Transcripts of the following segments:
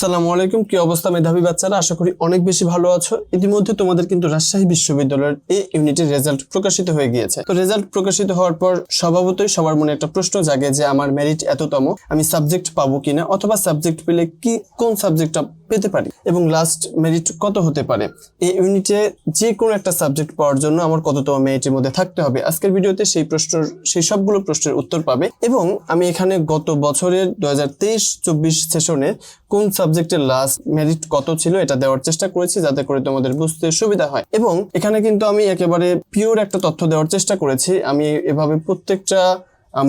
সালামু আলাইকুম। কি অবস্থা মেধাবী বাচ্চারা? আশা করি অনেক বেশি ভালো আছো। ইতিমধ্যে তোমাদের কিন্তু রাজশাহী বিশ্ববিদ্যালয়ের এই ইউনিটের রেজাল্ট প্রকাশিত হয়ে গিয়েছে। তো রেজাল্ট প্রকাশিত হওয়ার পর স্বভাবতই সবার মনে একটা প্রশ্ন জাগে যে, আমার মেরিট এততম? আমি সাবজেক্ট পাবো কিনা? অথবা সাবজেক্ট পেলে কি, কোন সাবজেক্টটা পেতে পারি? এবং লাস্ট মেরিট কত হতে পারে? এই ইউনিটে যে কোনো একটা সাবজেক্ট পাওয়ার জন্য আমার কততম মেরিটের মধ্যে থাকতে হবে? আজকের ভিডিওতে সেই প্রশ্নের, সেই সবগুলো প্রশ্নের উত্তর পাবে। এবং আমি এখানে গত বছরের দু হাজার তেইশ চব্বিশ সেশনের কোন সাবজেক্টের লাস্ট মেরিট কত ছিল এটা দেওয়ার চেষ্টা করেছি যাতে করে তোমাদের বুঝতে সুবিধা হয়। এবং এখানে কিন্তু আমি একেবারে পিওর একটা তথ্য দেওয়ার চেষ্টা করেছি। আমি এভাবে প্রত্যেকটা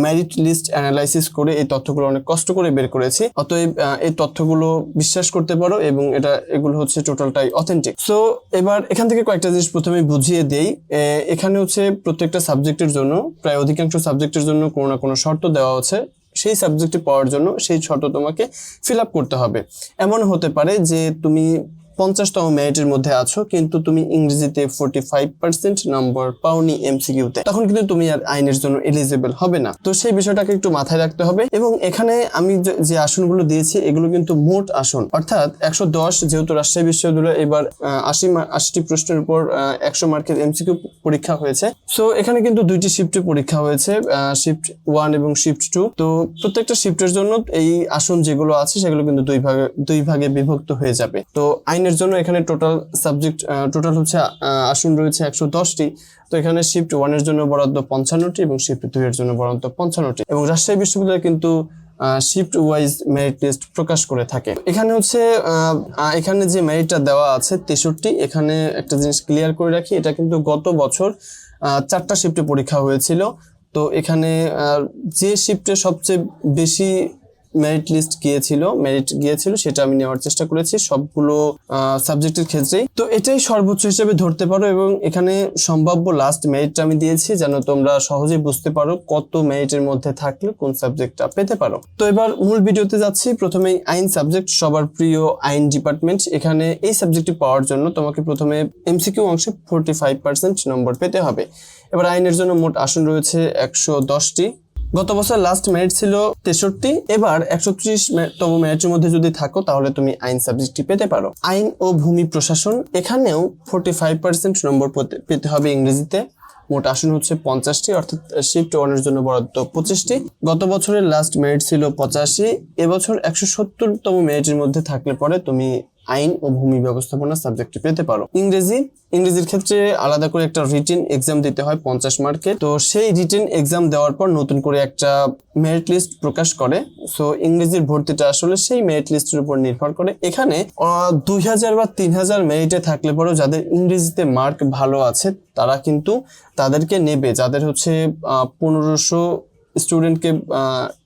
মেরিট লিস্ট অ্যানালাইসিস করে এই তথ্যগুলো অনেক কষ্ট করে বের করেছি। অতএব এই তথ্যগুলো বিশ্বাস করতে পারো এবং এটা, এগুলো হচ্ছে টোটালটাই অথেন্টিক সো এবার এখান থেকে কয়েকটা জিনিস প্রথমে বুঝিয়ে দেই। এখানে হচ্ছে প্রত্যেকটা সাবজেক্টের জন্য, প্রায় অধিকাংশ সাবজেক্টের জন্য কোনো না কোনো শর্ত দেওয়া আছে। সেই সাবজেক্টে পাওয়ার জন্য সেই শর্ত তোমাকে ফিল করতে হবে। এমন হতে পারে যে তুমি পঞ্চাশতম মেরিটের মধ্যে আছো, কিন্তু তুমি ইংরেজিতে ফোর্টি ফাইভ পার্সেন্ট নম্বর পাওনি এমসিকিউতে তখন কিন্তু তুমি আর আইনের জন্য এলিজিবল হবে না। তো সেই বিষয়টাকে একটু মাথায় রাখতে হবে এবং এখানে আমি যে- আসনগুলো দিয়েছি, এগুলো কিন্তু মোট আসন। অর্থাৎ একশো দশ যেহেতু রাজশাহী বিশ্ববিদ্যালয় এবার আশি আশিটি প্রশ্নের উপর একশো মার্কের এমসিকিউ পরীক্ষা হয়েছে। সো এখানে কিন্তু দুইটি শিফটে পরীক্ষা হয়েছে শিফট ওয়ান এবং শিফট টু তো প্রত্যেকটা শিফটের জন্য এই আসন যেগুলো আছে, সেগুলো কিন্তু দুই ভাগে দুই ভাগে বিভক্ত হয়ে যাবে। তো আইনের জন্য এখানে টোটাল সাবজেক্ট টোটাল হচ্ছে আসন রয়েছে একশো দশটি। তো এখানে শিফট ওয়ানের জন্য বরাদ্দ পঞ্চান্নটি এবং শিফট দুই এর জন্য বরাদ্দ পঞ্চান্নটি। এবং রাজশাহী বিশ্ববিদ্যালয় কিন্তু শিফট ওয়াইজ মেরিট লিস্ট প্রকাশ করে থাকে। এখানে হচ্ছে এখানে যে মেরিটটা দেওয়া আছে তেষট্টি, এখানে একটা জিনিস ক্লিয়ার করে রাখি, এটা কিন্তু গত বছর চারটা শিফটে পরীক্ষা হয়েছিল। তো এখানে যে শিফটে সবচেয়ে বেশি মেরিট লিস্ট গিয়েছিল মেরিট গিয়েছিল, সেটা আমি নেওয়ার চেষ্টা করেছি। সবগুলো সাবজেক্টের ক্ষেত্রেই। তো এটাই সর্বোচ্চ হিসেবে ধরতে পারো এবং এখানে সম্ভাব্য লাস্ট মেরিটটা আমি দিয়েছি, যেন তোমরা সহজেই বুঝতে পারো কত মেরিটের মধ্যে থাকলে কোন সাবজেক্টটা পেতে পারো। তো এবার মূল ভিডিওতে যাচ্ছি। প্রথমেই আইন সাবজেক্ট সবার প্রিয় আইন ডিপার্টমেন্ট এখানে এই সাবজেক্টটি পাওয়ার জন্য তোমাকে প্রথমে এমসিকিউ অংশে ফোর্টি ফাইভ পার্সেন্ট নম্বর পেতে হবে। এবার আইনের জন্য মোট আসন রয়েছে একশো দশটি। গত বছর লাস্ট মেরিট ছিল তেষট্টি, এবার একশো ত্রিশ তম মেরিটের মধ্যে যদি থাকো, তাহলে তুমি আইন সাবজেক্টটি পেতে পারো। আইন ও ভূমি প্রশাসন, এখানেও ফোর্টি ফাইভ পার্সেন্ট নম্বর পেতে- হবে ইংরেজিতে। মোট আসন হচ্ছে পঞ্চাশটি, অর্থাৎ শিফট ওয়ানের জন্য বরাদ্দ পঁচিশটি। গত বছরের লাস্ট মেরিট ছিল পঁচাশি, এবছর একশো সত্তরতম মেরিটের মধ্যে থাকলে পরে তুমি আইন ও ভূমি ব্যবস্থাপনা সাবজেক্টটি পেতে পারো। ইংরেজি, ইংরেজির ক্ষেত্রে আলাদা করে একটা রিটেন এক্সাম দিতে হয় পঞ্চাশ মার্কে তো সেই রিটেন এক্সাম দেওয়ার পর নতুন করে একটা মেরিট লিস্ট প্রকাশ করে। সো ইংরেজির ভর্তিটা আসলে সেই মেরিট লিস্টের উপর নির্ভর করে। এখানে দুই হাজার বা তিন হাজার মেরিটে থাকলে পরেও যাদের ইংরেজিতে মার্ক ভালো আছে, তারা কিন্তু তাদেরকে নেবে। যাদের হচ্ছে পনেরোশো স্টুডেন্টকে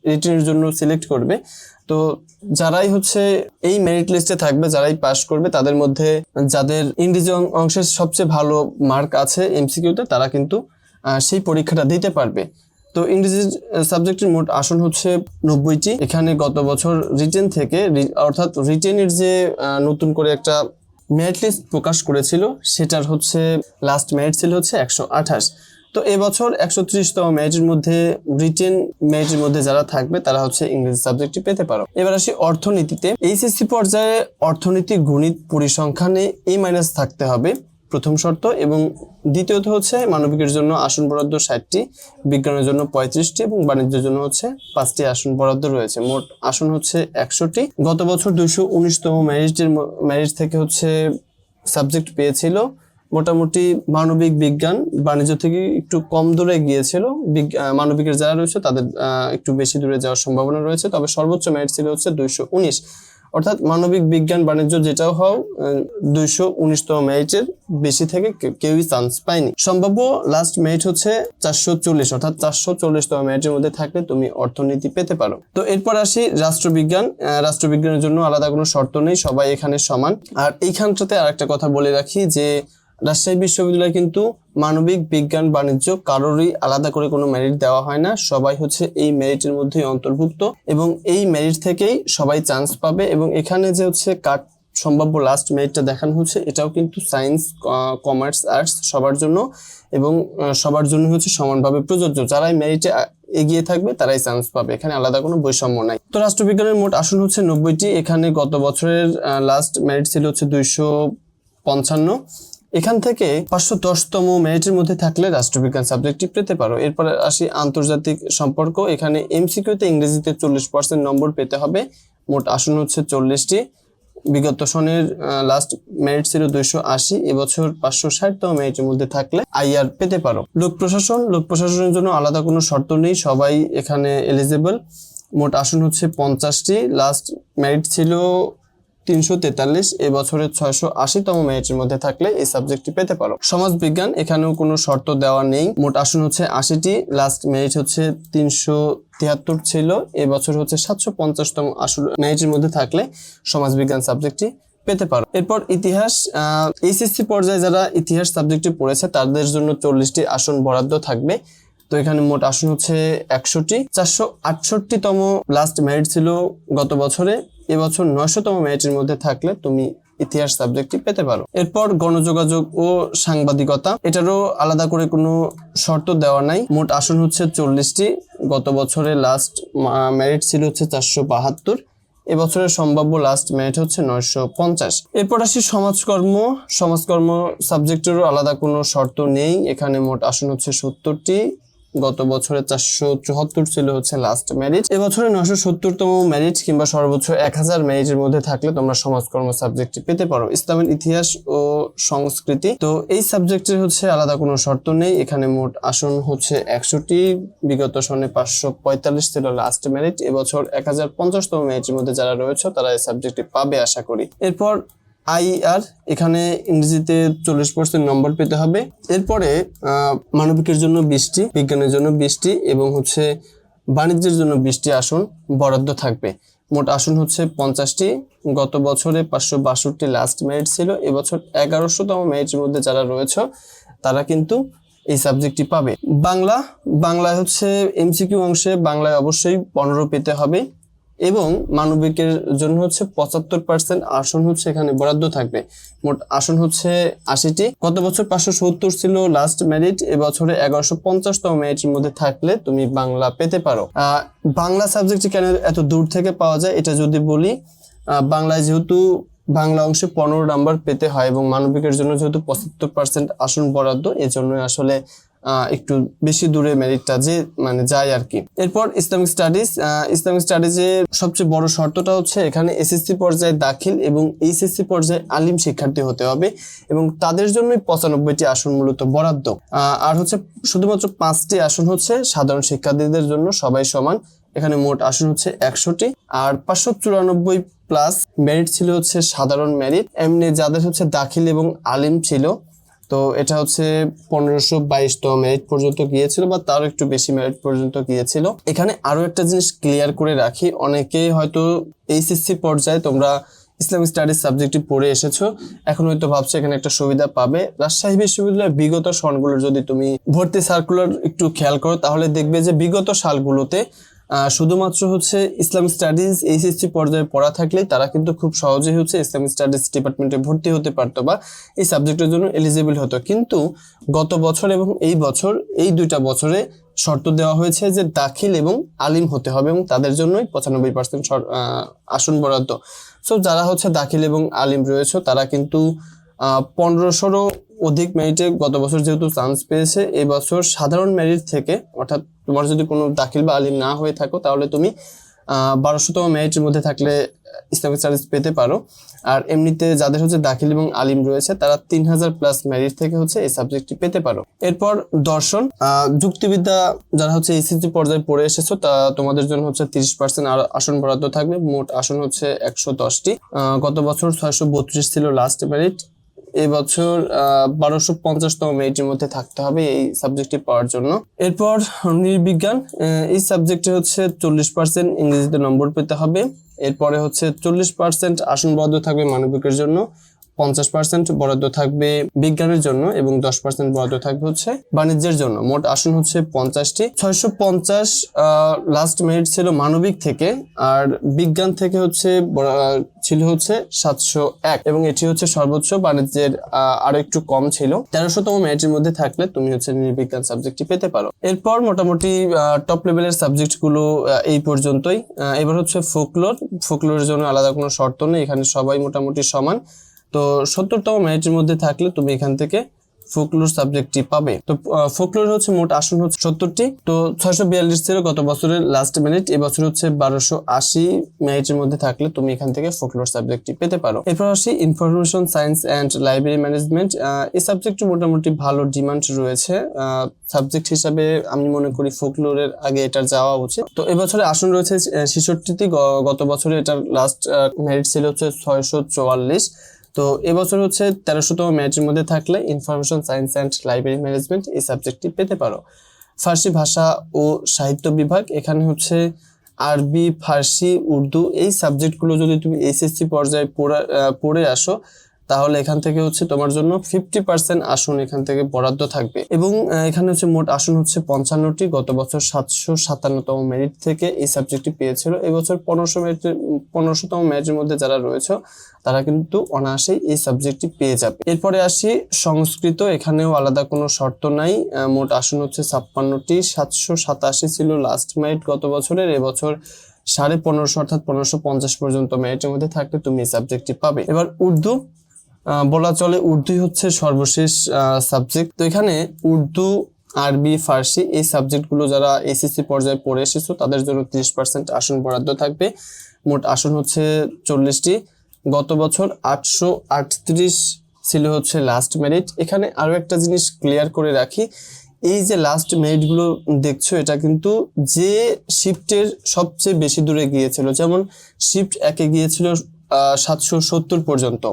রিটেনের জন্য সিলেক্ট করবে। তো যারাই হচ্ছে এই মেরিট লিস্টে থাকবে, যারাই পাশ করবে, তাদের মধ্যে যাদের ইংরেজি অংশের সবচেয়ে ভালো মার্ক আছে এমসিকিউতে তারা কিন্তু সেই পরীক্ষাটা দিতে পারবে। তো ইংরেজি সাবজেক্টের মোট আসন হচ্ছে নব্বইটি। এখানে গত বছর রিটেন থেকে অর্থাৎ রিটেনের যে নতুন করে একটা মেরিট লিস্ট প্রকাশ করেছিল, সেটার হচ্ছে লাস্ট মেরিট ছিল হচ্ছে একশো আঠাশ। তো এবছর একশো ত্রিশতম মেরিটের মধ্যে রিটেন মেরিটের মধ্যে যারা থাকবে, তারা হচ্ছে ইংরেজি সাবজেক্টটি পেতে পারো। এবার আসি অর্থনীতিতে। এইচএসসি পর্যায়ে অর্থনীতি, গণিত, পরিসংখ্যানে এ মাইনাস থাকতে হবে, প্রথম শর্ত। এবং দ্বিতীয়ত হচ্ছে মানবিকের জন্য আসন বরাদ্দ ষাটটি, বিজ্ঞানের জন্য পঁয়ত্রিশটি এবং বাণিজ্যের জন্য হচ্ছে পাঁচটি আসন বরাদ্দ রয়েছে। মোট আসন হচ্ছে একশোটি। গত বছর দুইশো উনিশতম ম্যারিটের ম্যারিজ থেকে হচ্ছে সাবজেক্ট পেয়েছিল মোটামুটি মানবিক বিজ্ঞান বাণিজ্য থেকে একটু কম দূরে গিয়েছিল। মানবিকের যারা রয়েছে তাদের একটু বেশি দূরে যাওয়ার সম্ভাবনা রয়েছে। তবে সর্বোচ্চ মেরিট ছিল হচ্ছে দুইশো উনিশ। অর্থাৎ মানবিক বিজ্ঞান বাণিজ্য যেটাও হও দুইশো উনিশতম মেরিটের বেশি থেকে কেউই চান্স পায়নি। সম্ভাব্য লাস্ট মেরিট হচ্ছে চারশো চল্লিশ, অর্থাৎ চারশো চল্লিশতম মেরিটের মধ্যে থাকলে তুমি অর্থনীতি পেতে পারো। তো এরপর আসি রাষ্ট্রবিজ্ঞান রাষ্ট্রবিজ্ঞানের জন্য আলাদা কোনো শর্ত নেই, সবাই এখানে সমান। আর এইখানটাতে আরেকটা কথা বলে রাখি যে রাজশাহী বিশ্ববিদ্যালয় কিন্তু মানবিক, বিজ্ঞান, বাণিজ্য কারোরই আলাদা করে কোনো মেরিট দেওয়া হয় না। সবাই হচ্ছে এই মেরিটের মধ্যেই অন্তর্ভুক্ত এবং এই মেরিট থেকেই সবাই চান্স পাবে এবং এখানে যে হচ্ছে কাট সম্ভাব্য লাস্ট মেরিটটা দেখানো হচ্ছে, এটাও কিন্তু সায়েন্স কমার্স আর্টস সবার জন্য এবং সবার জন্য হচ্ছে সমানভাবে প্রযোজ্য। যারাই মেরিটে এগিয়ে থাকবে তারাই চান্স পাবে। এখানে আলাদা কোনো বৈষম্য নাই। তো রাষ্ট্রবিজ্ঞানের মোট আসন হচ্ছে নব্বইটি। এখানে গত বছরের লাস্ট মেরিট ছিল হচ্ছে দুইশো পঞ্চান্ন। এখান থেকে পাঁচশো দশতম মেরিটের মধ্যে থাকলে রাষ্ট্রবিজ্ঞান সাবজেক্টটি পেতে পারো। এরপরে আসি আন্তর্জাতিক সম্পর্ক। এখানে এমসিকিউতে ইংরেজিতে চল্লিশ পার্সেন্ট নম্বর পেতে হবে। মোট আসন হচ্ছে চল্লিশটি। বিগত সনের লাস্ট মেরিট ছিল দুইশো আশি। এবছর পাঁচশো ষাটতম মেরিটের মধ্যে থাকলে আইআর পেতে পারো। লোক প্রশাসন, লোক প্রশাসনের জন্য আলাদা কোনো শর্ত নেই। সবাই এখানে এলিজেবল মোট আসন হচ্ছে পঞ্চাশটি। লাস্ট মেরিট ছিল তিনশো তেতাল্লিশ এবছরের ছয়শো আশিতম মেরিটের মধ্যে থাকলে এই সাবজেক্টটি পেতে পারো। সমাজ বিজ্ঞান এখানেও কোনো শর্ত দেওয়া নেই। মোট আসন হচ্ছে আশিটি। লাস্ট মেরিট হচ্ছে তিনশো তিয়াত্তর ছিল। এবছর হচ্ছে সাতশো পঞ্চাশতম আসন মেরিটের মধ্যে থাকলে সমাজ বিজ্ঞান সাবজেক্টটি পেতে পারো। এরপর ইতিহাস এইচএসসি পর্যায়ে যারা ইতিহাস সাবজেক্টটি পড়েছে, তাদের জন্য চল্লিশটি আসন বরাদ্দ থাকবে। তো এখানে মোট আসন হচ্ছে একশোটি চারশো আটষট্টিতম লাস্ট মেরিট ছিল গত বছরে। এবছর নয়শোতম মেরিটের মধ্যে থাকলে তুমি ইতিহাস সাবজেক্টটি পেতে পারো। এরপর গণযোগাযোগ ও সাংবাদিকতা, এটারও আলাদা করে কোনো শর্ত দেওয়া নাই। মোট আসন হচ্ছে চল্লিশটি। গত বছরে লাস্ট মেরিট ছিল হচ্ছে চারশো বাহাত্তর। এবছরের সম্ভাব্য লাস্ট মেরিট হচ্ছে নয়শো পঞ্চাশ। এরপর আসি সমাজকর্ম। সমাজকর্ম সাবজেক্টেরও আলাদা কোনো শর্ত নেই। এখানে মোট আসন হচ্ছে সত্তরটি। গত বছরে চারশো চুয়াত্তর ছিল হচ্ছে লাস্ট মেরিট এবছরে নশো সত্তরতম মেরিট কিংবা সর্বোচ্চ এক হাজার মেরিটের মধ্যে থাকলে তোমরা সমাজকর্ম সাবজেক্টটি পেতে পারো। ইসলামের ইতিহাস ও সংস্কৃতি। তো এই সাবজেক্টের হচ্ছে আলাদা কোনো শর্ত নেই। এখানে মোট আসন হচ্ছে একশোটি বিগত সনে পাঁচশো পঁয়তাল্লিশ ছিল লাস্ট মেরিট এবছর এক হাজার পঞ্চাশতম মেরিটের মধ্যে যারা রয়েছে, তারা এই সাবজেক্টটি পাবে আশা করি। এরপর আইআর এখানে ইংরেজিতে চল্লিশ পার্সেন্ট নম্বর পেতে হবে। এরপরে মানবিকের জন্য বিশটি বিজ্ঞানের জন্য বিশটি এবং হচ্ছে বাণিজ্যের জন্য বিশটি আসন বরাদ্দ থাকবে। মোট আসন হচ্ছে পঞ্চাশটি। গত বছরে পাঁচশো বাষট্টি লাস্ট মেরিট ছিল, এবছর এগারোশোতম মেরিটের মধ্যে যারা রয়েছে, তারা কিন্তু এই সাবজেক্টটি পাবে। বাংলা, বাংলায় হচ্ছে এমসিকিউ অংশে বাংলায় অবশ্যই পনেরো পেতে হবে। এবং মানবিকের জন্য হচ্ছে পঁচাত্তর পার্সেন্ট আসন হচ্ছে এখানে বরাদ্দ থাকবে। মোট আসন হচ্ছে আশিটি। গত বছর পাঁচশো সত্তর ছিল লাস্ট মেরিট এবছরে এগারোশো পঞ্চাশতম মেরিটের মধ্যে থাকলে তুমি বাংলা পেতে পারো। বাংলা সাবজেক্টটি কেন এত দূর থেকে পাওয়া যায়? এটা যদি বলি বাংলায় যেহেতু বাংলা অংশে পনেরো নাম্বার পেতে হয় এবং মানবিকের জন্য যেহেতু পঁচাত্তর পার্সেন্ট আসন বরাদ্দ এজন্য আসলে একটু বেশি দূরে মেরিটটা যে মানে যায় আর কি এরপর ইসলামিক স্টাডিজ ইসলামিক স্টাডিজের সবচেয়ে বড় শর্তটা হচ্ছে এখানে এসএসসি পর্যায়ে দাখিল এবং এইচএসসি পর্যায়ে আলিম শিক্ষার্থী হতে হবে এবং তাদের জন্যই পঁচানব্বইটি আসন মূলত বরাদ্দ। আর হচ্ছে শুধুমাত্র পাঁচটি আসন হচ্ছে সাধারণ শিক্ষার্থীদের জন্য সবাই সমান। এখানে মোট আসন হচ্ছে একশোটি। আর পাঁচশো চুরানব্বই প্লাস মেরিট ছিল হচ্ছে সাধারণ মেরিট। এমনি যাদের হচ্ছে দাখিল এবং আলিম ছিল তো এটা হচ্ছে পনেরোশো বাইশতম মেরিট পর্যন্ত গিয়েছিল বা তারও একটু বেশি মেরিট পর্যন্ত গিয়েছিল। এখানে আরও একটা জিনিস ক্লিয়ার করে রাখি, অনেকেই হয়তো এইচএসসি পর্যায়ে তোমরা ইসলামিক স্টাডিজ সাবজেক্টটি পড়ে এসেছ, এখন হয়তো ভাবছ এখানে একটা সুবিধা পাবে। রাজশাহী বিশ্ববিদ্যালয়ের বিগত সনগুলোর যদি তুমি ভর্তি সার্কুলার একটু খেয়াল করো, তাহলে দেখবে যে বিগত সালগুলোতে শুধুমাত্র হচ্ছে ইসলামিক স্টাডিজ, এইচএসসি পর্যায়ে পড়া থাকলেই তারা কিন্তু খুব সহজেই হচ্ছে ইসলামিক স্টাডিজ ডিপার্টমেন্টে ভর্তি হতে পারতো বা এই সাবজেক্টের জন্য এলিজিবল হতো। কিন্তু গত বছর এবং এই বছর, এই দুইটা বছরে শর্ত দেওয়া হয়েছে যে দাখিল এবং আলিম হতে হবে এবং তাদের জন্যই পঁচানব্বই পার্সেন্ট আসন বরাদ্দ। সো যারা হচ্ছে দাখিল এবং আলিম রয়েছে, তারা কিন্তু পনেরোশোরও অধিক মেরিটে গত বছর যেহেতু চান্স পেয়েছে, এবছর সাধারণ মেরিট থেকে, অর্থাৎ তোমার যদি কোনো দাখিল বা আলিম না হয়ে থাকো, তাহলে তুমি বারোশোতম মেরিটের মধ্যে থাকলে ইসলামিক স্টাডিজ পেতে পারো। আর এমনিতে যাদের হচ্ছে দাখিল এবং আলিম রয়েছে, তারা তিন হাজার প্লাস মেরিট থেকে হচ্ছে এই সাবজেক্টটি পেতে পারো। এরপর দর্শন যুক্তিবিদ্যা, যারা হচ্ছে এসএসসি পর্যায়ে পড়ে এসেছ, তা তোমাদের জন্য হচ্ছে তিরিশ পার্সেন্ট আর আসন বরাদ্দ থাকবে। মোট আসন হচ্ছে একশো দশটি। গত বছর ছয়শো বত্রিশ ছিল লাস্ট মেরিট এই বছর বারোশো পঞ্চাশতম মেরিটের মধ্যে থাকতে হবে এই সাবজেক্টটি পাওয়ার জন্য। এরপর নৃবিজ্ঞান এই সাবজেক্টে হচ্ছে চল্লিশ পার্সেন্ট ইংরেজিতে নম্বর পেতে হবে। এরপরে হচ্ছে চল্লিশ পার্সেন্ট আসন বদ্ধ থাকবে মানবিকের জন্য। পঞ্চাশ পার্সেন্ট বরাদ্দ থাকবে বিজ্ঞানের জন্য এবং দশ পার্সেন্ট বরাদ্দ থাকবে হচ্ছে বাণিজ্যের জন্য। মোট আসন হচ্ছে পঞ্চাশটি। ছয়শো পঞ্চাশ লাস্ট মেরিট ছিল মানবিক থেকে আর বিজ্ঞান থেকে হচ্ছে ছিল হচ্ছে সাতশো এক এবং এটি হচ্ছে সর্বোচ্চ বাণিজ্যের আরও একটু কম ছিল। তেরোশোতম মেরিটের মধ্যে থাকলে তুমি হচ্ছে নির্বিজ্ঞান সাবজেক্টটি পেতে পারো। এরপর মোটামুটি টপ লেভেলের সাবজেক্টগুলো এই পর্যন্তই। এবার হচ্ছে ফোকলোর ফোকলোরের জন্য আলাদা কোনো শর্ত নেই। এখানে সবাই মোটামুটি সমান। তো সত্তরতম মেরিটের মধ্যে থাকলে তুমি এখান থেকে ফোকলোর সাবজেক্টটি পাবে। তো ফোকলোর হচ্ছে মোট আসন হচ্ছে সত্তরটি। তো ছয়শো বিয়াল্লিশ ছিল গত বছরের লাস্ট মিনিট এবছর হচ্ছে বারোশো আশি মেরিটের মধ্যে থাকলে তুমি এখান থেকে ফোকলোর সাবজেক্টটি পেতে পারো। এরপর আসি information science and library management এই সাবজেক্টে মোটামুটি ভালো ডিমান্ড রয়েছে। সাবজেক্ট হিসাবে আমি মনে করি ফোকলোরের আগে এটার যাওয়া উচিত। তো এবছরে আসন রয়েছে ছেষট্টিটি গত বছরে এটার লাস্ট মেরিট ছিল হচ্ছে ছয়শো চুয়াল্লিশ। তো এবছর হচ্ছে তেরোশোতম ম্যাচের মধ্যে থাকলে information, science and library management এই সাবজেক্টটি পেতে পারো। ফার্সি ভাষা ও সাহিত্য বিভাগ, এখানে হচ্ছে আরবি, ফার্সি, উর্দু এই সাবজেক্টগুলো যদি তুমি এসএসসি পর্যায়ে পড়া- আসো তাহলে এখান থেকে হচ্ছে তোমার জন্য ফিফটি পার্সেন্ট আসন এখান থেকে বরাদ্দ থাকবে। এবং এখানে হচ্ছে মোট আসন হচ্ছে পঞ্চান্নটি, গত বছর সাতশো সাতান্নতম মেরিট থেকে এই সাবজেক্টটি পেয়েছিল। এবছর পনেরোশো মেরিট পনেরোশোতম মেরিটের মধ্যে যারা রয়েছে, তারা কিন্তু অনায়াসেই এই সাবজেক্টটি পেয়ে যাবে। এরপরে আসি, সংস্কৃত, এখানেও আলাদা কোনো শর্ত নাই। মোট আসন হচ্ছে ছাপ্পান্নটি, সাতশো সাতাশি ছিল লাস্ট মেরিট গত বছরের। এবছর সাড়ে পনেরোশো, অর্থাৎ পনেরোশো পঞ্চাশ পর্যন্ত মেরিটের মধ্যে থাকলে তুমি এই সাবজেক্টটি পাবে। এবার উর্দু বলা চলে উর্দুই হচ্ছে সর্বশেষ সাবজেক্ট তো এখানে উর্দু, আরবি, ফার্সি এই সাবজেক্টগুলো যারা এসএসসি পর্যায়ে পড়ে এসেছ, তাদের জন্য তিরিশ পার্সেন্ট আসন বরাদ্দ থাকবে। মোট আসন হচ্ছে চল্লিশটি। গত বছর আটশো আটত্রিশ ছিল হচ্ছে লাস্ট মেরিট এখানে আরও একটা জিনিস ক্লিয়ার করে রাখি, এই যে লাস্ট মেরিটগুলো দেখছ, এটা কিন্তু যে শিফটের সবচেয়ে বেশি দূরে গিয়েছিল, যেমন শিফট একে গিয়েছিল সাতশো সত্তর পর্যন্ত।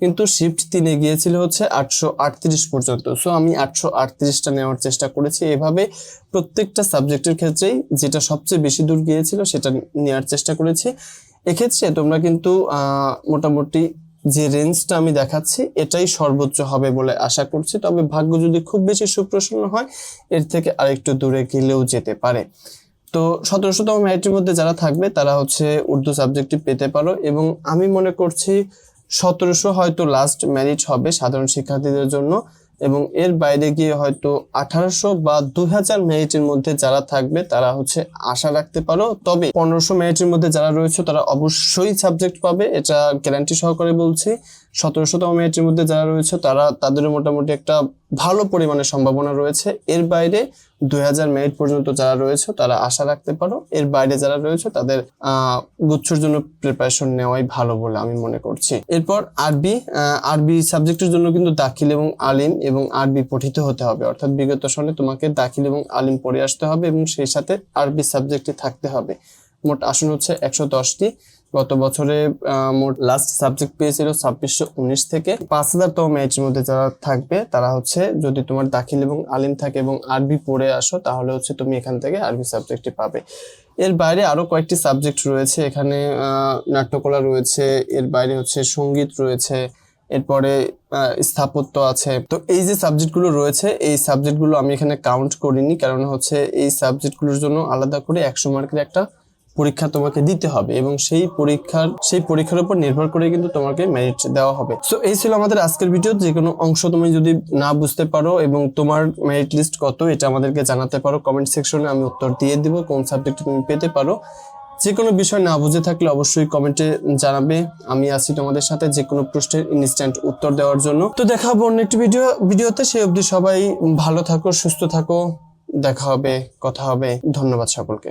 কিন্তু শিফট তিনে গিয়েছিল হচ্ছে আটশো আটত্রিশ পর্যন্ত। সো আমি আটশো আটত্রিশটা নেওয়ার চেষ্টা করেছি। এভাবে প্রত্যেকটা সাবজেক্টের ক্ষেত্রেই যেটা সবচেয়ে বেশি দূর গিয়েছিল সেটা নেওয়ার চেষ্টা করেছি। এক্ষেত্রে তোমরা কিন্তু মোটামুটি যে রেঞ্জটা আমি দেখাচ্ছি, এটাই সর্বোচ্চ হবে বলে আশা করছি। তবে ভাগ্য যদি খুব বেশি সুপ্রসন্ন হয়, এর থেকে আরেকটু দূরে গেলেও যেতে পারে। তো, সতেরোশোতম মেরিটের মধ্যে যারা থাকবে, তারা হচ্ছে উর্দু সাবজেক্টটি পেতে পারো। এবং আমি মনে করছি সতেরোশো হয়তো লাস্ট ম্যারিট হবে সাধারণ শিক্ষার্থীদের জন্য এবং এর বাইরে গিয়ে হয়তো আঠারোশো বা দু হাজার মেরিটের মধ্যে যারা থাকবে, তারা হচ্ছে আশা রাখতে পারো। তবে পনেরোশো মেরিটের মধ্যে যারা রয়েছে, তারা অবশ্যই সাবজেক্ট পাবে, এটা গ্যারান্টি সহকারে বলছি। সতেরোশোতম মেরিটের মধ্যে যারা রয়েছে, তারা তাদের মোটামুটি একটা ভালো পরিমাণে সম্ভাবনা রয়েছে। এর বাইরে দুই হাজার মেরিট পর্যন্ত যারা রয়েছে, তারা আশা রাখতে পারো। এর বাইরে যারা রয়েছে, তাদের গুচ্ছর জন্য প্রিপারেশন নেওয়াই ভালো বলে আমি মনে করছি। এরপর আরবি আরবি সাবজেক্টের জন্য কিন্তু দাখিল এবং আলিম এবং আরবি পঠিত হতে হবে। অর্থাৎ বিগত সনে তোমাকে দাখিল এবং আলিম পড়ে আসতে হবে এবং সেই সাথে আরবি সাবজেক্টে থাকতে হবে। মোট আসন হচ্ছে একশো দশটি। গত বছরে মোট লাস্ট সাবজেক্ট পেয়েছিল ছাব্বিশশো উনিশ থেকে পাঁচ হাজারতম ম্যাচের মধ্যে যারা থাকবে, তারা হচ্ছে যদি তোমার দাখিল এবং আলিম থাকে এবং আরবি পড়ে আসো, তাহলে হচ্ছে তুমি এখান থেকে আরবি সাবজেক্টটি পাবে। এর বাইরে আরও কয়েকটি সাবজেক্ট রয়েছে, এখানে নাট্যকলা রয়েছে, এর বাইরে হচ্ছে সংগীত রয়েছে, এরপরে স্থাপত্য আছে। তো এই যে সাবজেক্টগুলো রয়েছে, এই সাবজেক্টগুলো আমি এখানে কাউন্ট করিনি, কারণ হচ্ছে এই সাবজেক্টগুলোর জন্য আলাদা করে একশো মার্কের একটা পরীক্ষা তোমাকে দিতে হবে এবং সেই পরীক্ষার সেই পরীক্ষার উপর নির্ভর করে কিন্তু তোমাকে মেরিট দেওয়া হবে। সো এই ছিল আমাদের আজকের ভিডিও যে কোনো অংশ তুমি যদি না বুঝতে পারো এবং তোমার মেরিট লিস্ট কত, এটা আমাদেরকে জানাতে পারো। কমেন্ট সেকশনে আমি উত্তর দিয়ে দিব কোন সাবজেক্ট তুমি পেতে পারো। যে কোনো বিষয় না বুঝে থাকলে অবশ্যই কমেন্টে জানাবে। আমি আছি তোমাদের সাথে যে কোনো প্রশ্নের ইনস্ট্যান্ট উত্তর দেওয়ার জন্য। তো দেখা হবে অন্য একটি ভিডিও ভিডিওতে সেই অবধি সবাই ভালো থাকো, সুস্থ থাকো। দেখা হবে, কথা হবে। ধন্যবাদ সকলকে।